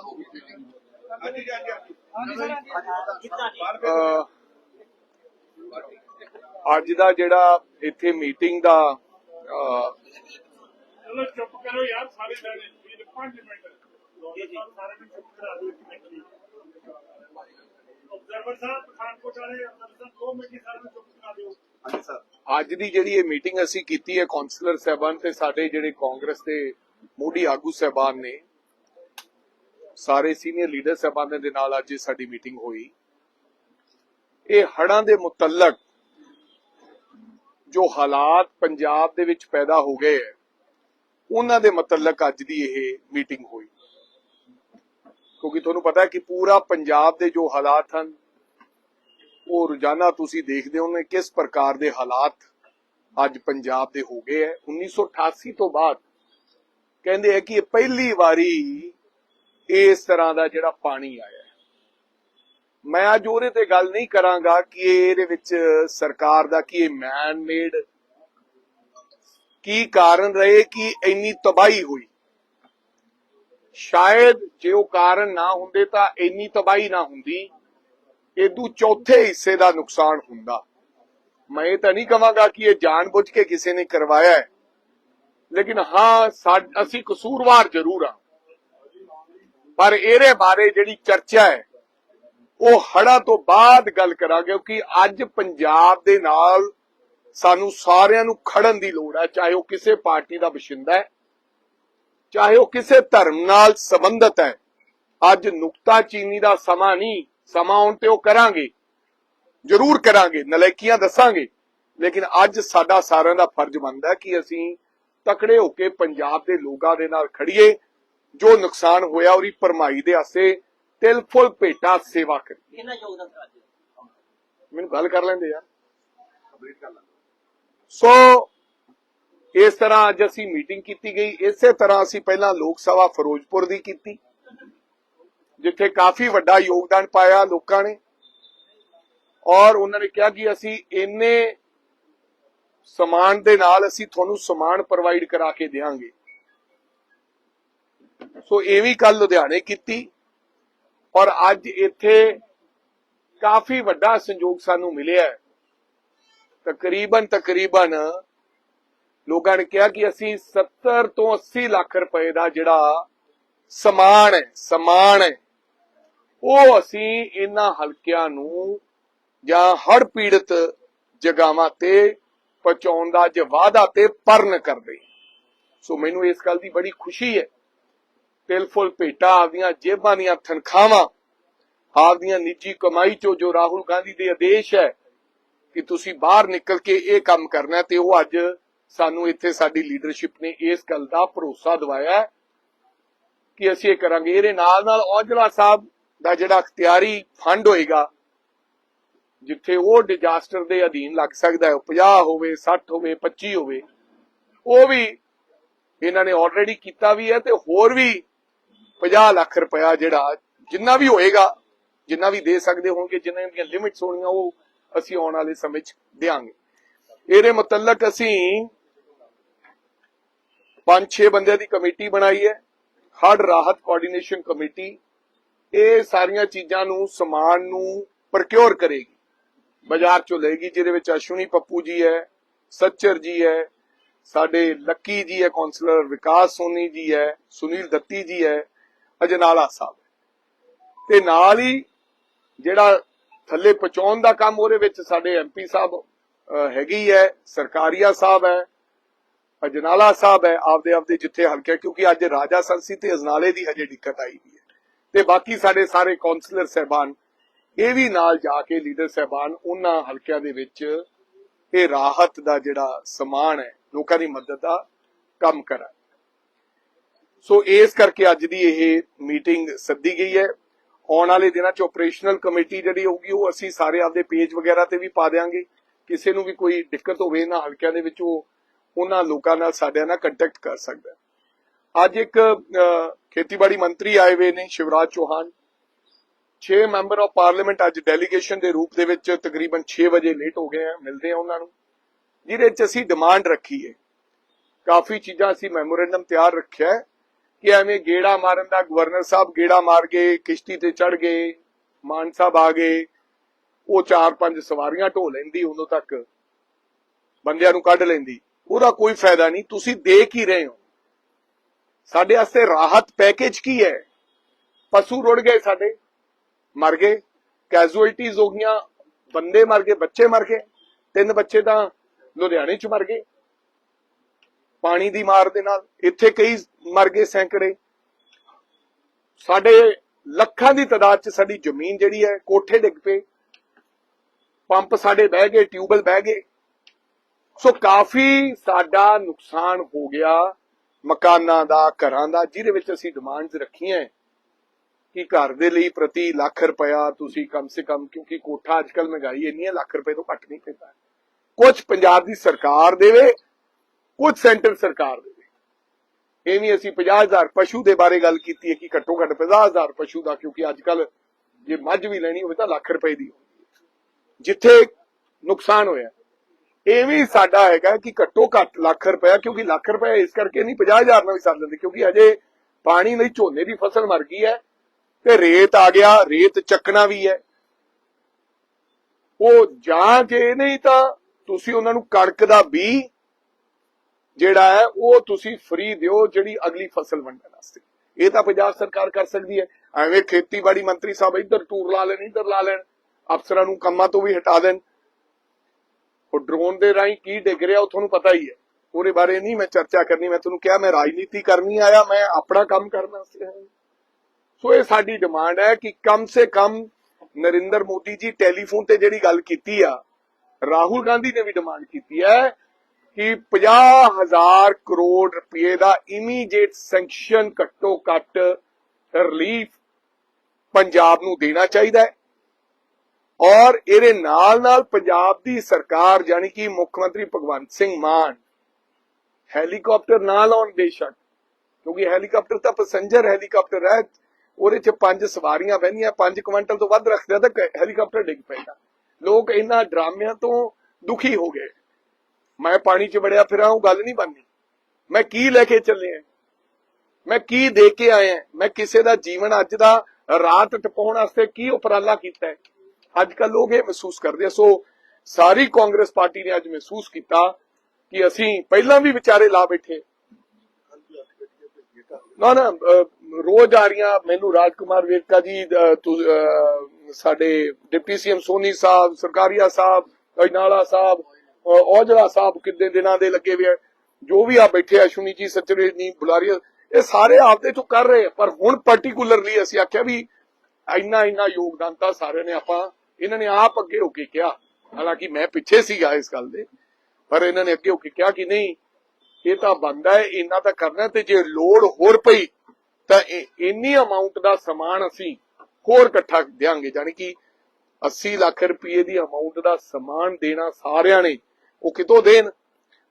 ਹੋ ਗਈ ਮੀਟਿੰਗ ਹਾਂਜੀ ਹਾਂਜੀ ਹਾਂਜੀ। ਸਰ। ਅਹ ਅੱਜ ਦਾ ਜਿਹੜਾ ਇੱਥੇ ਮੀਟਿੰਗ ਦਾ ਚਲੋ ਚੁੱਪ ਕਰੋ ਯਾਰ ਸਾਰੇ ਬੈਠੇ ਵੀਰ 5 ਮਿੰਟ। ਜੀ ਜੀ। ਸਾਰੇ ਨੂੰ ਚੁੱਪ ਕਰਾ ਦਿਓ ਇੱਕ ਮਿੰਟ ਜੀ। ਅਬਜ਼ਰਵਰ ਸਾਹਿਬ ਪਠਾਨਕੋਟ ਵਾਲੇ ਅਬਜ਼ਰਵਰ ਸਾਹਿਬ ਦੋ ਮਿੰਟ ਜੀ ਸਾਰੇ ਨੂੰ ਚੁੱਪ ਕਰਾ ਦਿਓ। ਹਾਂਜੀ ਸਰ। ਅੱਜ ਦੀ ਜਿਹੜੀ ਇਹ ਮੀਟਿੰਗ ਅਸੀਂ ਕੀਤੀ ਹੈ ਕਾਉਂਸਲਰ ਸਾਹਿਬਾਨ ਤੇ ਸਾਡੇ ਜਿਹੜੇ ਕਾਂਗਰਸ ਦੇ ਮੋਢੀ ਆਗੂ ਸਾਹਿਬਾਨ ਨੇ ਸਾਰੇ ਸੀਨੀਅਰ ਲੀਡਰ ਸਾਹਿਬਾਨਾਂ ਦੇ ਨਾਲ ਅੱਜ ਸਾਡੀ ਮੀਟਿੰਗ ਹੋਈ। ਇਹ ਹੜ੍ਹਾਂ ਦੇ ਮੁਤਲਕ ਜੋ ਹਾਲਾਤ ਪੰਜਾਬ ਦੇ ਵਿੱਚ ਪੈਦਾ ਹੋ ਗਏ ਉਹਨਾਂ ਦੇ ਮੁਤਲਕ ਅੱਜ ਦੀ ਇਹ ਮੀਟਿੰਗ ਹੋਈ। ਕਿਉਂਕਿ ਤੁਹਾਨੂੰ ਪਤਾ ਹੈ ਕਿ ਪੂਰਾ ਪੰਜਾਬ ਦੇ ਜੋ ਹਾਲਾਤ ਹਨ, ਉਹ ਰੋਜ਼ਾਨਾ ਤੁਸੀਂ ਦੇਖਦੇ ਹੋ ਨੇ ਕਿਸ ਪ੍ਰਕਾਰ ਦੇ ਹਾਲਾਤ ਅੱਜ ਪੰਜਾਬ ਦੇ ਹੋ ਗਏ ਹੈ। 1988 ਤੋਂ ਬਾਅਦ ਕਹਿੰਦੇ ਆ ਕਿ ਇਹ ਪਹਿਲੀ ਵਾਰੀ ਇਸ ਤਰ੍ਹਾਂ ਦਾ ਜਿਹੜਾ ਪਾਣੀ ਆਇਆ ਮੈਂ ਅੱਜ ਉਹਦੇ ਤੇ ਗੱਲ ਨਹੀਂ ਕਰਾਂਗਾ ਕਿ ਇਹਦੇ ਵਿੱਚ ਸਰਕਾਰ ਦਾ ਕੀ ਮੈਨ ਮੇਡ ਕੀ ਕਾਰਨ ਰਹੇ, ਕਿ ਇੰਨੀ ਤਬਾਹੀ ਹੋਈ। ਸ਼ਾਇਦ ਜੇ ਉਹ ਕਾਰਨ ਨਾ ਹੁੰਦੇ ਤਾਂ ਇੰਨੀ ਤਬਾਹੀ ਨਾ ਹੁੰਦੀ ਇਦੂ ਚੌਥੇ ਹਿੱਸੇ ਦਾ ਨੁਕਸਾਨ ਹੁੰਦਾ। ਮੈਂ ਇਹ ਤਾਂ ਨਹੀਂ ਕਹਾਂਗਾ ਕਿ ਇਹ ਜਾਣਬੁੱਝ ਕੇ ਕਿਸੇ ਨੇ ਕਰਵਾਇਆ ਹੈ। ਲੇਕਿਨ ਹਾਂ ਅਸੀਂ ਕਸੂਰਵਾਰ ਜ਼ਰੂਰ ਆ। ਪਰ ਇਹਦੇ ਬਾਰੇ ਜਿਹੜੀ ਚਰਚਾ ਹੈ, ਉਹ ਹੜਾ ਤੋਂ ਬਾਅਦ ਗੱਲ ਕਰਾਂਗੇ, ਕਿਉਂਕਿ ਅੱਜ ਪੰਜਾਬ ਦੇ ਨਾਲ ਸਾਨੂੰ ਸਾਰਿਆਂ ਨੂੰ ਖੜਨ ਦੀ ਲੋੜ ਹੈ, ਚਾਹੇ ਉਹ ਕਿਸੇ ਪਾਰਟੀ ਦਾ ਬਸ਼ਿੰਦਾ ਹੈ, ਚਾਹੇ ਉਹ ਕਿਸੇ ਧਰਮ ਨਾਲ ਸੰਬੰਧਿਤ ਹੈ। ਅੱਜ ਨੁਕਤਾ ਚੀਨੀ ਦਾ ਸਮਾਂ ਨਹੀਂ, ਸਮਾਂ ਆਉਣ ਤੇ ਉਹ ਕਰਾਂਗੇ, ਜ਼ਰੂਰ ਕਰਾਂਗੇ ਨਲਾਇਕੀਆਂ ਦੱਸਾਂਗੇ, ਲੇਕਿਨ ਅੱਜ ਸਾਡਾ ਸਾਰਿਆਂ ਦਾ ਫਰਜ਼ ਬਣਦਾ ਹੈ ਕਿ ਅਸੀਂ ਤਕੜੇ ਹੋ ਕੇ ਪੰਜਾਬ ਦੇ ਲੋਕਾਂ ਦੇ ਨਾਲ ਖੜੀਏ ਜੋ ਨੁਕਸਾਨ ਹੋਇਆ ਉਹਦੀ ਭਰਮਾਈ ਦੇ ਆਸੇ ਤਿਲ ਫੁੱਲ ਭੇਟਾ ਸੇਵਾ ਕਰੀਏ ਕਿੰਨਾ ਯੋਗਦਾਨ ਅੱਜ ਮੈਨੂੰ ਗੱਲ ਕਰ ਲੈਂਦੇ ਯਾਰ। ਸੋ ਇਸ ਤਰ੍ਹਾਂ ਅੱਜ ਅਸੀਂ ਮੀਟਿੰਗ ਕੀਤੀ ਗਈ। ਇਸੇ ਤਰ੍ਹਾਂ ਅਸੀਂ ਪਹਿਲਾਂ ਲੋਕ ਸਭਾ ਫਿਰੋਜ਼ਪੁਰ ਦੀ ਕੀਤੀ ਜਿੱਥੇ ਕਾਫੀ ਵੱਡਾ ਯੋਗਦਾਨ ਪਾਇਆ ਲੋਕਾਂ ਨੇ। ਔਰ ਉਹਨਾਂ ਨੇ ਕਿਹਾ ਕਿ ਅਸੀਂ ਇੰਨੇ ਸਮਾਨ ਦੇ ਨਾਲ ਅਸੀਂ ਤੁਹਾਨੂੰ ਸਮਾਨ ਪ੍ਰੋਵਾਈਡ ਕਰਾ ਕੇ ਦੇਵਾਂਗੇ ਸੋ ਇਹ ਵੀ ਕੱਲ ਲੁਧਿਆਣੇ ਕੀਤੀ। ਔਰ ਅੱਜ ਇੱਥੇ ਕਾਫੀ ਵੱਡਾ ਸੰਯੋਗ ਸਾਨੂੰ ਮਿਲਿਆ ਹੈ। ਤਕਰੀਬਨ ਤਕਰੀਬਨ ਲੋਕਾਂ ਨੇ ਕਿਹਾ ਕਿ ਅਸੀਂ 70 ਤੋਂ 80 ਲੱਖ ਰੁਪਏ ਦਾ ਜਿਹੜਾ ਸਮਾਨ ਹੈ ਸਮਾਨ ਹੈ, ਉਹ ਅਸੀਂ ਇਹਨਾਂ ਹਲਕਿਆਂ ਨੂੰ ਜਾਂ ਹੜ ਪੀੜਤ ਜਗਾਵਾਂ ਤੇ ਪਹੁੰਚਾਉਣ ਦਾ ਅੱਜ ਵਾਅਦਾ ਤੇ ਪਰਨ ਕਰਦੇ ਸੋ ਮੈਨੂੰ ਇਸ ਗੱਲ ਦੀ ਬੜੀ ਖੁਸ਼ੀ ਹੈ ਤਿਲ ਫੁੱਲ ਭੇਟਾ, ਆਪਦੀਆਂ ਜੇਬਾਂ ਦੀਆਂ ਤਨਖਾਹਾਂ, ਆਪਦੀਆਂ ਨਿੱਜੀ ਕਮਾਈ ਚੋਂ ਜੋ ਰਾਹੁਲ ਗਾਂਧੀ ਦੇ ਆਦੇਸ਼ ਹੈ ਕਿ ਤੁਸੀਂ ਬਾਹਰ ਨਿਕਲ ਕੇ ਇਹ ਕੰਮ ਕਰਨਾ ਤੇ ਉਹ ਅੱਜ ਸਾਨੂੰ ਇੱਥੇ ਸਾਡੀ ਲੀਡਰਸ਼ਿਪ ਨੇ ਇਸ ਗੱਲ ਦਾ ਭਰੋਸਾ ਦਿਵਾਇਆ ਹੈ ਕਿ ਅਸੀਂ ਇਹ ਕਰਾਂਗੇ। ਇਹਦੇ ਨਾਲ ਨਾਲ ਔਜਲਾ ਸਾਹਿਬ ਦਾ ਜਿਹੜਾ ਅਖਤਿਆਰੀ ਫੰਡ ਹੋਏਗਾ, ਜਿੱਥੇ ਉਹ ਡਿਜ਼ਾਸਟਰ ਦੇ ਅਧੀਨ ਲੱਗ ਸਕਦਾ ਹੈ 50 ਹੋਵੇ 60 ਹੋਵੇ 25 ਹੋਵੇ, ਉਹ ਵੀ ਇਹਨਾਂ ਨੇ ਆਲਰੇਡੀ ਕੀਤਾ ਵੀ ਹੈ ਤੇ ਹੋਰ ਵੀ 50 ਲੱਖ ਰੁਪਇਆ ਜਿਹੜਾ ਜਿੰਨਾ ਵੀ ਹੋਏਗਾ, ਜਿੰਨਾ ਵੀ ਦੇ ਸਕਦੇ ਹੋਣਗੇ, ਜਿੰਨਾਂ ਦੀਆਂ ਲਿਮਿਟਸ ਹੋਣੀਆਂ, ਉਹ ਅਸੀਂ ਆਉਣ ਵਾਲੇ ਸਮੇਂ 'ਚ ਦੇਾਂਗੇ ਇਹਦੇ ਮੁਤਲਕ ਅਸੀਂ ਪੰਜ ਛੇ ਬੰਦਿਆਂ ਦੀ ਕਮੇਟੀ ਬਣਾਈ ਹੈ। ਹੜ ਰਾਹਤ ਕੋਆਰਡੀਨੇਸ਼ਨ ਕਮੇਟੀ ਇਹ ਸਾਰੀਆਂ ਚੀਜ਼ਾਂ ਨੂੰ ਸਮਾਨ ਨੂੰ ਪ੍ਰਕਿਉਰ ਕਰੇਗੀ। ਬਾਜ਼ਾਰ ਚੋਂ ਲਏਗੀ, ਜਿਹਦੇ ਵਿੱਚ ਅਸ਼ਵਨੀ ਪੱਪੂ ਜੀ ਹੈ, ਸੱਚਰ ਜੀ ਹੈ, ਸਾਡੇ ਲੱਕੀ ਜੀ ਹੈ ਕਾਉਂਸਲਰ ਵਿਕਾਸ ਸੋਨੀ ਜੀ ਹੈ, ਸੁਨੀਲ ਦੱਤੀ ਜੀ ਹੈ ਅਜਨਾਲਾ ਸਾਹਿਬ ਤੇ ਨਾਲ ਹੀ ਜਿਹੜਾ ਥੱਲੇ ਪਹੁੰਚਾਉਣ ਦਾ ਕੰਮ ਉਹਦੇ ਵਿੱਚ ਸਾਡੇ ਐਮਪੀ ਸਾਹਿਬ ਅਹ, ਹੈਗੀ ਹੈ ਸਰਕਾਰੀਆ ਸਾਹਿਬ ਹੈ ਅਜਨਾਲਾ ਸਾਹਿਬ ਹੈ ਆਪਦੇ ਆਪਦੇ ਜਿੱਥੇ ਹਲਕੇ ਕਿਉਂਕਿ ਅੱਜ ਰਾਜਾ ਸੰਸੀ ਤੇ ਅਜਨਾਲੇ ਦੀ ਹਜੇ ਦਿੱਕਤ ਆਈ ਵੀ ਹੈ। ਤੇ ਬਾਕੀ ਸਾਡੇ ਸਾਰੇ ਕਾਉਂਸਲਰ ਸਹਿਬਾਨ ਇਹ ਵੀ ਨਾਲ ਜਾ ਕੇ ਲੀਡਰ ਸਹਿਬਾਨ ਉਹਨਾਂ ਹਲਕਿਆਂ ਦੇ ਵਿੱਚ ਇਹ ਰਾਹਤ ਦਾ ਜਿਹੜਾ ਸਮਾਨ ਹੈ ਲੋਕਾਂ ਦੀ ਮਦਦ ਦਾ ਕੰਮ ਕਰਾਂ ਸੋ ਇਸ ਕਰਕੇ ਅੱਜ ਦੀ ਇਹ ਮੀਟਿੰਗ ਸੱਦੀ ਗਈ ਹੈ। ਆਉਣ ਵਾਲੇ ਦਿਨਾਂ 'ਚ ਆਪਰੇਸ਼ਨਲ ਕਮੇਟੀ ਜਿਹੜੀ ਹੋਊਗੀ ਉਹ ਅਸੀਂ ਸਾਰੇ ਆਪਦੇ ਪੇਜ ਵਗੈਰਾ ਤੇ ਵੀ ਪਾ ਦੇਾਂਗੇ ਕਿਸੇ ਨੂੰ ਵੀ ਕੋਈ ਦਿੱਕਤ ਹੋਵੇ ਨਾ ਹਲਕਿਆਂ ਦੇ ਵਿੱਚ ਉਹ ਉਹਨਾਂ ਲੋਕਾਂ ਨਾਲ ਸਾਡੇ ਨਾਲ ਕੰਟੈਕਟ ਕਰ ਸਕਦਾ ਅੱਜ ਇੱਕ ਅਹ, ਖੇਤੀਬਾੜੀ ਮੰਤਰੀ ਆਏ ਹੋਏ ਨੇ Shivraj Chouhan. 6 member of parliament ਅੱਜ ਡੈਲੀਗੇਸ਼ਨ ਦੇ ਰੂਪ ਦੇ ਵਿੱਚ ਤਕਰੀਬਨ 6 ਵਜੇ ਲੇਟ ਹੋ ਗਏ ਆ ਮਿਲਦੇ ਆ ਉਹਨਾਂ ਨੂੰ। ਜਿਹਦੇ ਵਿੱਚ ਅਸੀਂ ਡਿਮਾਂਡ ਰੱਖੀ ਹੈ। ਕਾਫੀ ਚੀਜ਼ਾਂ ਅਸੀਂ ਮੈਮੋਰੈਂਡਮ ਤਿਆਰ ਰੱਖਿਆ ਹੈ। ਕਿ ਐਵੇਂ ਗੇੜਾ ਮਾਰਨ ਦਾ ਗਵਰਨਰ ਸਾਹਿਬ ਗੇੜਾ ਮਾਰ ਗਏ ਕਿਸ਼ਤੀ ਤੇ ਚੜ ਗਏ, ਮਾਨ ਸਾਹਿਬ ਆ ਗਏ, ਉਹ ਚਾਰ ਪੰਜ ਸਵਾਰੀਆਂ ਢੋ ਲੈਂਦੀ ਉਦੋਂ ਤੱਕ, ਬੰਦਿਆਂ ਨੂੰ ਕੱਢ ਲੈਂਦੀ। ਉਹਦਾ ਕੋਈ ਫਾਇਦਾ ਨਹੀਂ, ਤੁਸੀਂ ਦੇਖ ਹੀ ਰਹੇ ਹੋ। ਸਾਡੇ ਵਾਸਤੇ ਰਾਹਤ ਪੈਕੇਜ ਕੀ ਹੈ? ਪਸ਼ੂ ਰੁੜ ਗਏ ਸਾਡੇ, ਮਰ ਗਏ ਕੈਜੂਅਲਟੀਜ਼ ਹੋ ਗਈਆਂ, ਬੰਦੇ ਮਰ ਗਏ, ਬੱਚੇ ਮਰ ਗਏ, ਤਿੰਨ ਬੱਚੇ ਤਾਂ ਲੁਧਿਆਣੇ ਚ ਮਰ ਗਏ। ਪਾਣੀ ਦੀ ਮਾਰ ਦੇ ਨਾਲ, ਇੱਥੇ ਕਈ ਮਰ ਗਏ ਸੈਂਕੜੇ। ਸਾਡੇ ਲੱਖਾਂ ਦੀ ਤਾਦਾਦ ਚ ਸਾਡੀ ਜ਼ਮੀਨ ਜਿਹੜੀ ਹੈ, ਕੋਠੇ ਡਿੱਗ ਪਏ। ਪੰਪ ਸਾਡੇ ਬਹਿ ਗਏ ਟਿਊਬਲ ਬਹਿ ਗਏ। ਸੋ ਕਾਫੀ ਸਾਡਾ ਨੁਕਸਾਨ ਹੋ ਗਿਆ ਮਕਾਨਾਂ ਦਾ, ਘਰਾਂ ਦਾ, ਜਿਹਦੇ ਵਿੱਚ ਅਸੀਂ ਡਿਮਾਂਡਸ ਰੱਖੀਆਂ ਕਿ ਘਰ ਦੇ ਲਈ ਪ੍ਰਤੀ ਲੱਖ ਰੁਪਇਆ ਤੁਸੀਂ ਕਮ ਸੇ ਕਮ, ਕਿਉਂਕਿ ਕੋਠਾ ਅੱਜਕੱਲ ਮਹਿੰਗਾਈ ਇੰਨੀ ਹੈ, ਲੱਖ ਰੁਪਏ ਤੋਂ ਘੱਟ ਨਹੀਂ ਪੈਂਦਾ। ਕੁਝ ਪੰਜਾਬ ਦੀ ਸਰਕਾਰ ਦੇਵੇ ਕੁਝ ਸੈਂਟਰ ਸਰਕਾਰ ਦੇਵੇ ਐਵੇਂ ਅਸੀਂ 50000 ਪਸ਼ੂ ਦੇ ਬਾਰੇ ਗੱਲ ਕੀਤੀ ਹੈ ਕਿ ਘੱਟੋ ਘੱਟ 50000 ਪਸ਼ੂ ਦਾ, ਕਿਉਂਕਿ ਅੱਜਕੱਲ ਜੇ ਮੱਝ ਵੀ ਲੈਣੀ ਹੋਵੇ ਤਾਂ ਲੱਖ ਰੁਪਏ ਦੀ ਜਿੱਥੇ ਨੁਕਸਾਨ ਹੋਇਆ। ਐਵੇਂ ਸਾਡਾ ਹੈਗਾ ਕਿ ਘੱਟੋ ਘੱਟ ਲੱਖ ਰੁਪਇਆ, ਕਿਉਂਕਿ ਲੱਖ ਰੁਪਇਆ ਇਸ ਕਰਕੇ ਨਹੀਂ 50000 ਨਾਲ ਵੀ ਸਰ ਲੈਂਦੇ ਕਿਉਂਕਿ ਅਜੇ ਪਾਣੀ ਲਈ ਝੋਨੇ ਦੀ ਫਸਲ ਮਰ ਗਈ ਹੈ ਤੇ ਰੇਤ ਆ ਗਿਆ, ਰੇਤ ਚੱਕਣਾ ਵੀ ਹੈ। ਉਹ ਜਾਂ ਜੇ ਨਹੀਂ ਤਾਂ ਤੁਸੀਂ ਉਹਨਾਂ ਨੂੰ ਕਣਕ ਦਾ ਬੀ ਜਿਹੜਾ ਹੈ, ਉਹ ਤੁਸੀਂ ਫ੍ਰੀ ਦਿਓ ਜਿਹੜੀ ਅਗਲੀ ਫਸਲ ਵੰਡਣ ਵਾਸਤੇ। ਇਹ ਤਾਂ ਪੰਜਾਬ ਸਰਕਾਰ ਕਰ ਸਕਦੀ ਹੈ। ਐਵੇਂ ਖੇਤੀਬਾੜੀ ਮੰਤਰੀ ਸਾਹਿਬ ਇੱਧਰ ਟੂਰ ਲਾ ਲੈਣ, ਇੱਧਰ ਲਾ ਲੈਣ, ਅਫਸਰਾਂ ਨੂੰ ਕੰਮਾਂ ਤੋਂ ਵੀ ਹਟਾ ਦੇਣ। ਉਹ ਡਰੋਨ ਦੇ ਰਾਹੀਂ ਕੀ ਡਿੱਗ ਰਿਹਾ, ਉਹ ਤੁਹਾਨੂੰ ਪਤਾ ਹੀ ਹੈ। ਉਹਦੇ ਬਾਰੇ ਨਹੀਂ ਮੈਂ ਚਰਚਾ ਕਰਨੀ, ਮੈਂ ਤੁਹਾਨੂੰ ਕਿਹਾ ਮੈਂ ਰਾਜਨੀਤੀ ਕਰਨੀ ਆਇਆ, ਮੈਂ ਆਪਣਾ ਕੰਮ ਕਰਨ ਵਾਸਤੇ ਸੋ ਇਹ ਸਾਡੀ ਡਿਮਾਂਡ ਹੈ ਕਿ ਕਮ ਸੇ ਕਮ ਨਰਿੰਦਰ ਮੋਦੀ ਜੀ ਟੈਲੀਫੋਨ ਤੇ ਜਿਹੜੀ ਗੱਲ ਕੀਤੀ ਆ, ਰਾਹੁਲ ਗਾਂਧੀ ਨੇ ਵੀ ਡਿਮਾਂਡ ਕੀਤੀ ਹੈ ਕਿ 50000 ਕਰੋੜ ਰੁਪਏ ਦਾ ਇਮੀਡੀਏਟ ਸੈਂਕਸ਼ਨ ਘੱਟੋ ਘੱਟ ਰਿਲੀਫ ਪੰਜਾਬ ਨੂੰ ਦੇਣਾ ਚਾਹੀਦਾ ਹੈ। ਔਰ ਇਹਦੇ ਨਾਲ ਨਾਲ ਪੰਜਾਬ ਦੀ ਸਰਕਾਰ ਜਾਨੀ ਕਿ ਮੁੱਖ ਮੰਤਰੀ ਭਗਵੰਤ ਸਿੰਘ ਮਾਨ ਹੈਲੀਕਾਪਟਰ ਨਾ ਲਾਉਣ ਬੇਸ਼ੱਕ ਕਿਉਂਕਿ ਹੈਲੀਕਾਪਟਰ ਤਾਂ ਪੈਸੇਂਜਰ ਹੈਲੀਕਾਪਟਰ ਹੈ, ਉਹਦੇ ਚ ਪੰਜ ਸਵਾਰੀਆਂ ਬਹਿੰਦੀਆਂ, ਪੰਜ ਕੁਇੰਟਲ ਤੋਂ ਵੱਧ ਰੱਖਦੇ ਤਾਂ ਹੈਲੀਕਾਪਟਰ ਡਿੱਗ ਪਏਗਾ ਲੋਕ ਇਹਨਾਂ ਡਰਾਮਿਆਂ ਤੋਂ ਦੁਖੀ ਹੋ ਗਏ। ਮੈਂ ਪਾਣੀ 'ਚ ਵੜਿਆ, ਫਿਰਾਂ ਉਹ ਗੱਲ ਨਹੀਂ ਬਣਨੀ। ਮੈਂ ਕੀ ਲੈ ਕੇ ਚੱਲੇ ਮੈਂ ਕੀ ਦੇ ਕੇ ਆਇਆ ਮੈਂ ਕਿਸੇ ਦਾ ਜੀਵਨ ਅੱਜ ਦਾ ਰਾਤ ਟਪਾਉਣ ਵਾਸਤੇ ਕੀ ਉਪਰਾਲਾ ਕੀਤਾ ਹੈ? ਅੱਜ ਕੱਲ ਲੋਕ ਇਹ ਮਹਿਸੂਸ ਕਰਦੇ ਸੋ ਸਾਰੀ ਕਾਂਗਰਸ ਪਾਰਟੀ ਨੇ ਅੱਜ ਮਹਿਸੂਸ ਕੀਤਾ ਕਿ ਅਸੀਂ ਪਹਿਲਾਂ ਵੀ ਵਿਚਾਰੇ ਲਾ ਬੈਠੇ। ਨਾ ਨਾ ਰੋਜ਼ ਆ ਰਹੀਆਂ ਮੈਨੂੰ ਰਾਜਕੁਮਾਰ ਵੇਰਕਾ ਜੀ ਸਾਡੇ ਡਿਪਟੀ ਸੀਐਮ ਸੋਨੀ ਸਾਹਿਬ, ਸਰਕਾਰੀਆ ਸਾਹਿਬ, ਅਜਨਾਲਾ ਸਾਹਿਬ ਔਜਲਾ ਸਾਹਿਬ ਕਿੰਨੇ ਦਿਨਾਂ ਦੇ ਲੱਗੇ ਹੋਏ ਜੋ ਵੀ ਆ ਬੈਠੇ ਆ ਸ਼ੁਨੀ ਜੀ ਸਚਰੇ ਨਹੀਂ ਬੁਲਾਰੀਆ ਇਹ ਸਾਰੇ ਆਪਦੇ ਤੋਂ ਕਰ ਰਹੇ ਪਰ ਹੁਣ ਪਾਰਟਿਕੂਲਰਲੀ ਅਸੀਂ ਆਖਿਆ ਵੀ ਇੰਨਾ ਇੰਨਾ ਯੋਗਦਾਨ ਤਾਂ ਸਾਰਿਆਂ ਨੇ ਆਪਾਂ, ਇਹਨਾਂ ਨੇ ਆਪ ਅੱਗੇ ਹੋ ਕੇ ਕਿਹਾ। ਹਾਲਾਂਕਿ ਮੈਂ ਪਿੱਛੇ ਸੀਗਾ ਇਸ ਗੱਲ ਦੇ, ਪਰ ਇਹਨਾਂ ਨੇ ਅੱਗੇ ਹੋ ਕੇ ਕਿਹਾ ਕਿ ਨਹੀਂ, ਇਹ ਤਾਂ ਬੰਦਾ ਹੈ ਇੰਨਾ ਤਾਂ ਕਰਨਾ ਤੇ ਜੇ ਲੋੜ ਹੋਰ ਪਈ, ਤਾਂ ਇਹ- ਇੰਨੀ ਅਮਾਉਂਟ ਦਾ ਸਮਾਨ ਅਸੀਂ ਹੋਰ ਇਕੱਠਾ ਦਿਆਂਗੇ। ਜਾਨੀ ਕਿ 80 ਲੱਖ ਰੁਪਏ ਦੀ ਅਮਾਉਂਟ ਦਾ ਸਮਾਨ ਦੇਣਾ ਸਾਰਿਆਂ ਨੇ ਉਹ ਕਿਤੋਂ ਦੇਣ?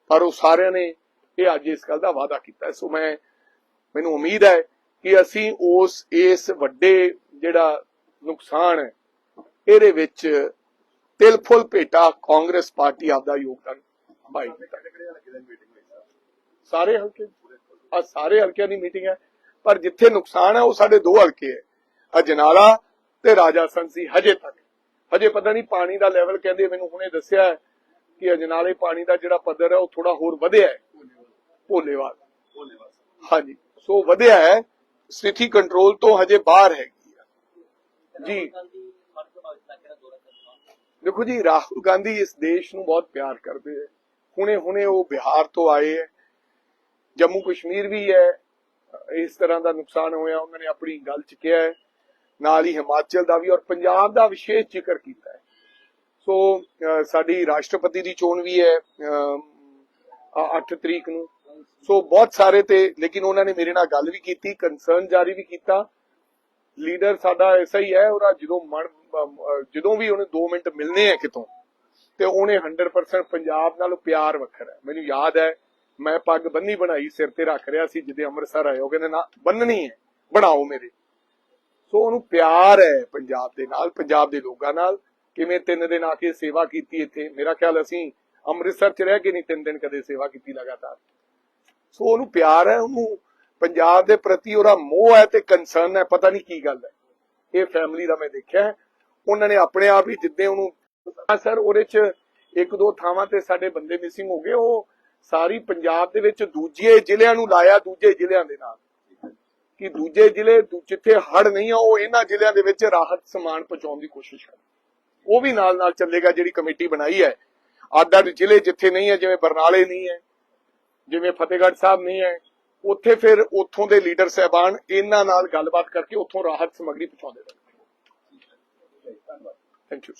ਪਰ ਉਹ ਸਾਰਿਆਂ ਨੇ ਇਹ ਅੱਜ ਇਸ ਗੱਲ ਦਾ ਵਾਅਦਾ ਕੀਤਾ। ਸੋ ਮੈਂ ਮੈਨੂੰ ਉਮੀਦ ਹੈ ਕਿ ਅਸੀਂ ਉਸ ਇਸ ਵੱਡੇ ਜਿਹੜਾ ਨੁਕਸਾਨ ਹੈ ਇਹਦੇ ਵਿੱਚ ਤਿਲ ਫੁੱਲ ਭੇਟਾ ਕਾਂਗਰਸ ਪਾਰਟੀ ਆਪਦਾ ਯੋਗਦਾਨ ਪਾਈ ਸਾਰੇ? ਹਲਕੇ? ਆ ਸਾਰੇ ਹਲਕਿਆਂ ਦੀ ਮੀਟਿੰਗ ਹੈ। ਪਰ ਜਿੱਥੇ ਨੁਕਸਾਨ ਹੈ ਉਹ ਸਾਡੇ ਦੋ ਹਲਕੇ ਹੈ। ਅਜਨਾਲਾ ਤੇ ਰਾਜਾ ਸੰਸੀ ਹਜੇ ਤੱਕ। ਹਜੇ ਪਤਾ ਨਹੀਂ ਪਾਣੀ ਦਾ ਲੈਵਲ ਕਹਿੰਦੇ ਮੈਨੂੰ ਹੁਣੇ ਦੱਸਿਆ ਹੈ। ਕਿ ਅਜਨਾਲੇ ਪਾਣੀ ਦਾ ਜਿਹੜਾ ਪੱਧਰ ਹੈ ਉਹ ਥੋੜਾ ਹੋਰ ਵਧਿਆ ਹੈ। ਭੋਲੇਵਾਲ। ਹਾਂਜੀ। ਸੋ ਵਧਿਆ ਹੈ। ਸਥਿਤੀ ਕੰਟਰੋਲ ਤੋਂ ਹਜੇ ਬਾਹਰ ਹੈਗੀ ਆ। ਜੀ। ਦੇਖੋ ਜੀ, ਰਾਹੁਲ ਗਾਂਧੀ ਇਸ ਦੇਸ਼ ਨੂੰ ਬਹੁਤ ਪਿਆਰ ਕਰਦੇ ਹੈ। ਹੁਣੇ ਹੁਣੇ ਉਹ ਬਿਹਾਰ ਤੋਂ ਆਏ ਹੈ। ਜੰਮੂ ਕਸ਼ਮੀਰ ਵੀ ਹੈ। ਇਸ ਤਰ੍ਹਾਂ ਦਾ ਨੁਕਸਾਨ ਹੋਇਆ। ਉਹਨਾਂ ਨੇ ਆਪਣੀ ਗੱਲ ਚ ਕਿਹਾ ਹੈ। ਨਾਲ ਹੀ ਹਿਮਾਚਲ ਦਾ ਵੀ ਔਰ ਪੰਜਾਬ ਦਾ ਵਿਸ਼ੇਸ਼ ਜ਼ਿਕਰ ਕੀਤਾ ਹੈ। ਸੋ ਸਾਡੀ ਰਾਸ਼ਟਰਪਤੀ ਦੀ ਚੋਣ ਵੀ ਹੈ 8 ਤਰੀਕ ਨੂੰ। ਸੋ, ਬਹੁਤ ਸਾਰੇ ਤੇ, ਲੇਕਿਨ ਉਹਨਾਂ ਨੇ ਮੇਰੇ ਨਾਲ ਗੱਲ ਵੀ ਕੀਤੀ ਕੰਸਰਨ ਜਾਰੀ ਵੀ ਕੀਤਾ। ਲੀਡਰ ਸਾਡਾ ਐਸਾ ਹੀ ਹੈ, ਉਹਦਾ ਜਦੋਂ ਮਨ ਜਦੋਂ ਵੀ ਉਹਨੇ 2 ਮਿੰਟ ਮਿਲਨੇ ਆ ਕਿਤੋਂ, ਤੇ ਉਹਨੇ 100% ਪੰਜਾਬ ਨਾਲ ਪਿਆਰ ਵੱਖਰਾ ਮੈਨੂੰ ਯਾਦ ਹੈ, ਮੈਂ ਪੱਗ ਬੰਨੀ ਬਣਾਈ, ਸਿਰ ਤੇ ਰੱਖ ਰਿਹਾ ਸੀ ਜਿਹਦੇ ਅੰਮ੍ਰਿਤਸਰ ਆਏ ਉਹ ਕਹਿੰਦੇ ਨਾ, ਬੰਨਣੀ ਹੈ, ਬਣਾਓ ਮੇਰੇ। ਸੋ, ਉਹਨੂੰ ਪਿਆਰ ਹੈ ਪੰਜਾਬ ਦੇ ਨਾਲ, ਪੰਜਾਬ ਦੇ ਲੋਕਾਂ ਨਾਲ। ਕਿਵੇਂ ਤਿੰਨ ਦਿਨ ਆ ਕੇ ਸੇਵਾ ਕੀਤੀ ਇੱਥੇ? ਮੇਰਾ ਖਿਆਲ ਅਸੀਂ ਅੰਮ੍ਰਿਤਸਰ ਚ ਰਹਿ ਕੇ ਨਹੀਂ ਤਿੰਨ ਦਿਨ ਕਦੇ ਸੇਵਾ ਕੀਤੀ ਲਗਾਤਾਰ। ਸੋ ਉਹਨੂੰ ਪਿਆਰ ਹੈ, ਉਹਨੂੰ ਪੰਜਾਬ ਦੇ ਪ੍ਰਤੀ ਉਹਦਾ ਮੋਹ ਹੈ ਤੇ ਕੰਸਰਨ ਹੈ, ਪਤਾ ਨਹੀਂ ਕੀ ਗੱਲ ਹੈ। ਇਹ ਫੈਮਿਲੀ ਦਾ ਮੈਂ ਦੇਖਿਆ ਹੈ। ਉਹਨਾਂ ਨੇ ਆਪਣੇ ਆਪ ਹੀ ਜਿੱਦੇ ਉਹਨੂੰ ਸਰ, ਉਹਦੇ ਚ ਇੱਕ ਦੋ ਥਾਵਾਂ ਤੇ ਸਾਡੇ ਬੰਦੇ ਮਿਸਿੰਗ ਹੋ ਗਏ। ਉਹ ਸਾਰੀ ਪੰਜਾਬ ਦੇ ਵਿੱਚ ਦੂਜੇ ਜ਼ਿਲ੍ਹਿਆਂ ਨੂੰ ਲਾਇਆ ਦੂਜੇ ਜ਼ਿਲ੍ਹਿਆਂ ਦੇ ਨਾਲ। ਕਿ ਦੂਜੇ ਜ਼ਿਲ੍ਹੇ ਦੂ- ਜਿੱਥੇ ਹੜ ਨਹੀਂ ਆ, ਉਹ ਇਹਨਾਂ ਜ਼ਿਲ੍ਹਿਆਂ ਦੇ ਵਿੱਚ ਰਾਹਤ ਸਮਾਨ ਪਹੁੰਚਾਉਣ ਦੀ ਕੋਸ਼ਿਸ਼ ਕਰ ਉਹ ਵੀ ਨਾਲ ਨਾਲ ਚੱਲੇਗਾ ਜਿਹੜੀ ਕਮੇਟੀ ਬਣਾਈ ਹੈ। ਅੱਡ ਅੱਡ ਜ਼ਿਲ੍ਹੇ ਜਿੱਥੇ ਨਹੀਂ ਹੈ, ਜਿਵੇਂ ਬਰਨਾਲੇ ਨਹੀਂ ਹੈ, ਜਿਵੇਂ ਫਤਿਹਗੜ੍ਹ ਸਾਹਿਬ ਨਹੀਂ ਹੈ, ਉੱਥੇ ਫਿਰ ਉੱਥੋਂ ਦੇ ਲੀਡਰ ਸਹਿਬਾਨ ਇਹਨਾਂ ਨਾਲ ਗੱਲਬਾਤ ਕਰਕੇ ਉੱਥੋਂ ਰਾਹਤ ਸਮੱਗਰੀ ਪਹੁੰਚਾਉਂਦੇ ਰਹਿਣਗੇ ਥੈਂਕ ਯੂ